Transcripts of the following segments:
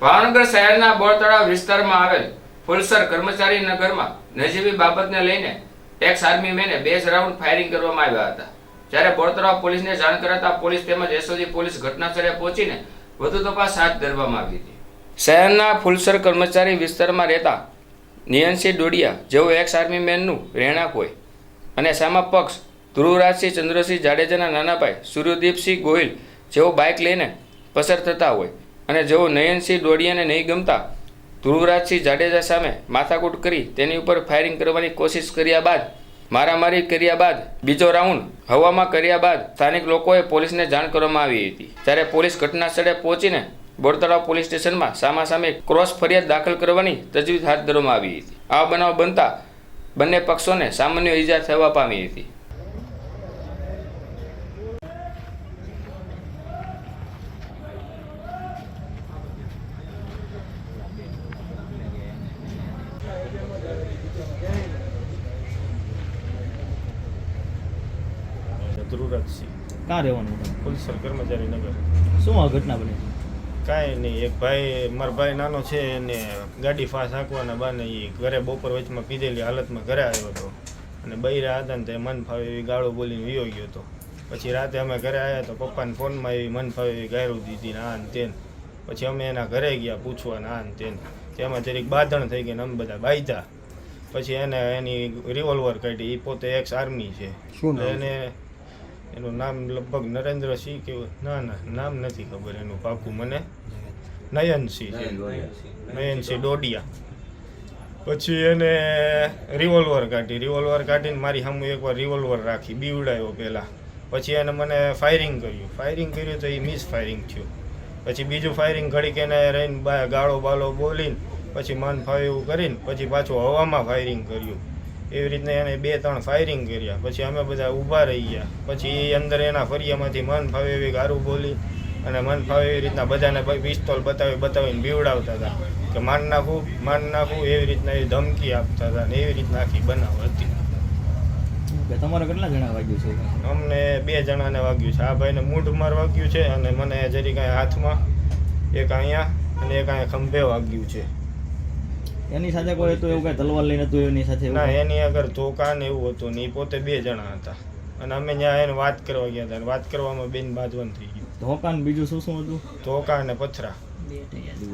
ભાવનગર શહેરના બોરતળાવ વિસ્તારમાં આવેલ ફુલસર કર્મચારી નગરમાં નજીવી બાબતને લઈને એક્સ આર્મી મેને બે રાઉન્ડ ફાયરિંગ કરવામાં આવ્યા હતા. જ્યારે બોરતળાવ પોલીસને જાણ કરાતા પોલીસ તેમજ એસઓજી પોલીસ ઘટનાસ્થળે પહોંચીને વધુ તપાસ હાથ ધરવામાં આવી હતી. શહેરના ફુલસર કર્મચારી વિસ્તારમાં રહેતા નિયનસિંહ ડોડિયા, જેઓ એક્સ આર્મી મેનનું રહેણાંક હોય, અને સામા પક્ષ ધ્રુવરાજસિંહ ચંદ્રસિંહ જાડેજાના નાના ભાઈ સૂર્યદીપસિંહ ગોહિલ જેઓ બાઇક લઈને પસાર થતા હોય અને જેઓ નયનસિંહ ડોડિયાને નહીં ગમતા, ધ્રુવરાજસિંહ જાડેજા સામે માથાકૂટ કરી તેની ઉપર ફાયરિંગ કરવાની કોશિશ કર્યા બાદ, મારામારી કર્યા બાદ, બીજો રાઉન્ડ હવામાં કર્યા બાદ સ્થાનિક લોકોએ પોલીસને જાણ કરવામાં આવી હતી. ત્યારે પોલીસ ઘટના સ્થળે પહોંચીને બોરતળાવ પોલીસ સ્ટેશનમાં સામાસામે ક્રોસ ફરિયાદ દાખલ કરવાની તજવીજ હાથ ધરવામાં આવી હતી. આ બનાવ બનતા બંને પક્ષોને સામાન્ય ઈજા થવા પામી હતી. ધ્રુવરાજસિંહ ક્યાં રહેવાનું? તમે? પુલસર કર્મચારી નગર. શું આ ઘટના બની? કાંઈ નહીં એક ભાઈ મારો ભાઈ નાનો છે એને ગાડી ફાસ હાંકવાના બાને એ ઘરે બપોર વચમાં પીધેલી હાલતમાં ઘરે આવ્યો હતો અને બૈરા હતા ને તે મન ફાવે એવી ગાળો બોલીને વિયો ગયો હતો પછી રાતે અમે ઘરે આવ્યા તો પપ્પાને ફોનમાં એવી મન ફાવે એવી ગાયરું દીધી ને આ ને તેન. પછી અમે એના ઘરે ગયા પૂછવા ને આ ને તેન. તેમાં જરીક બાંધણ થઈ ગઈ ને અમે બધા બાંધ્યા. પછી એને એની રિવોલ્વર કાઢી. એ પોતે એક્સ આર્મી છે? એને એનું નામ લગભગ નરેન્દ્રસિંહ કે ના ના નામ નથી ખબર એનું પાકું મને નયનસિંહ. છે નયનસિંહ. ડોડિયા. પછી એને રિવોલ્વર કાઢી રિવોલ્વર કાઢીને મારી સામે એકવાર રિવોલ્વર રાખી બીવડાયો પહેલાં. પછી એને મને ફાયરિંગ કર્યું. ફાયરિંગ કર્યું તો એ મિસ ફાયરિંગ થયું. પછી બીજું ફાયરિંગ ઘડીક એને રહીને ગાળો બાળો બોલીને પછી મન ફાવ્યું એવું કરીને પછી પાછું હવામાં ફાયરિંગ કર્યું. એવી રીતના એને બે ત્રણ ફાયરિંગ કર્યા. પછી અમે બધા ઊભા રહી ગયા. પછી એ અંદર એના ફરિયામાંથી મન ફાવે એવી ગારું બોલી અને મન ફાવે એવી રીતના બધાને પિસ્તોલ બતાવી બતાવીને બીવડાવતા હતા. કે માન નાખું માન નાખું એવી રીતના એ ધમકી આપતા હતા ને એવી રીતના આખી બનાવ હતી. તમારે કેટલા જણા વાગ્યું છે? અમને બે જણાને વાગ્યું છે. આ ભાઈને મૂઢમાં વાગ્યું છે અને મને જરી કાંઈ હાથમાં એક અહીંયા અને એક અહીંયા ખંભે વાગ્યું છે. એની સાથે કોઈ હતું એવું કઈ તલવાર લઈને હતું એની સાથે ના એની આગળ ધોકા ને એવું હતું ને એ પોતે બે જણા હતા. અને અમે ત્યાં એને વાત કરવા ગયા હતા. અને વાત કરવામાં બેન બાજવાન થઈ ગયું. ધોકા ને બીજું શું શું હતું? ધોકા અને પથરા.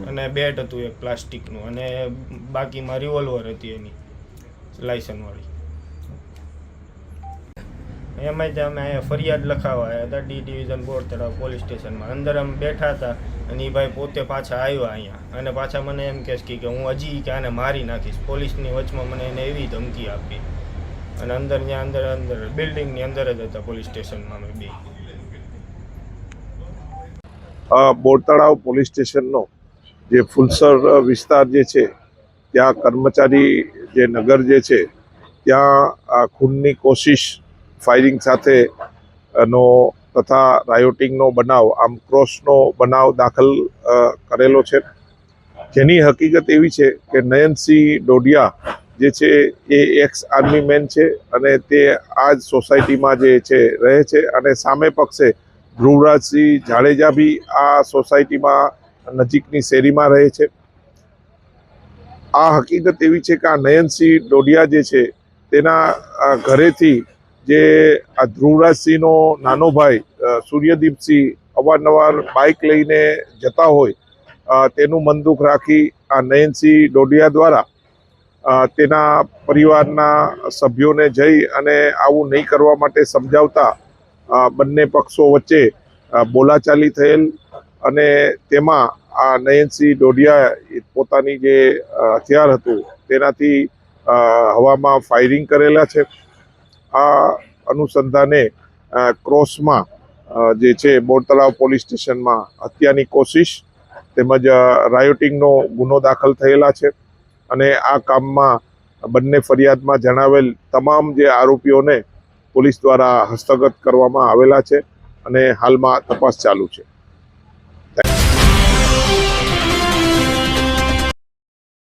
અને બેટ હતું એક પ્લાસ્ટિકનું. અને બાકીમાં રિવોલ્વર હતી એની. લાયસન્સવાળી એમાંય જ અમે અહીંયા ફરિયાદ લખાવા આવ્યા હતા ડી ડિવિઝન બોર્ડ તરફ પોલીસ સ્ટેશનમાં અંદર અમે બેઠા હતા અને એ ભાઈ પોતે પાછા આવ્યા અહીંયા. અને પાછા મને એમ કહેશ કે હું હજી કે આને મારી નાખીશ. પોલીસની વચમાં મને એને એવી ધમકી આપી. અને અંદર ત્યાં અંદર અંદર બિલ્ડિંગની અંદર જ હતા પોલીસ સ્ટેશનમાં અમે બે. બોરતળાવ પોલીસ સ્ટેશનનો જે ફુલસર વિસ્તાર જે છે, ત્યાં કર્મચારી જે નગર જે છે, ત્યાં આ ખૂનની કોશિશ ફાયરિંગ સાથે નો તથા રાયોટિંગનો બનાવ, આમ ક્રોસનો બનાવ દાખલ કરેલો છે. જેની હકીકત એવી છે કે નયનસિંહ ડોડિયા જે છે એ એક્સ આર્મી મેન છે અને તે આ જ સોસાયટીમાં જે છે રહે છે અને સામે પક્ષે ધ્રુવરાજસિંહ જાડેજા બી આ સોસાયટીમાં નજીકની શેરીમાં રહે છે. આ હકીકત એવી છે કે આ નયનસિંહ ડોડિયા જે છે તેના ઘરેથી જે આ ધ્રુવરાજસિંહનો નાનો ભાઈ સૂર્યદીપસિંહ અવારનવાર બાઇક લઈને જતા હોય તેનું મન દુઃખ રાખી આ નયનસિંહ ડોડિયા દ્વારા તેના પરિવારના સભ્યોને જઈ અને આવું નહીં કરવા માટે સમજાવતા બંને પક્ષો વચ્ચે બોલાચાલી થયેલ અને તેમાં આ નયનસિંહ ડોડિયા પોતાની જે હથિયાર હતું, તેનાથી હવામાં ફાયરિંગ કરેલા છે. આ અનુસંધાને ક્રોસમાં જે છે બોરતળાવ પોલીસ સ્ટેશનમાં હત્યાની કોશિશ તેમજ રાયોટિંગનો ગુનો દાખલ થયેલા છે. અને આ કામમાં બંને ફરિયાદમાં જણાવેલ તમામ જે આરોપીઓને પોલીસ દ્વારા હસ્તગત કરવામાં આવેલા છે અને હાલમાં તપાસ ચાલુ છે.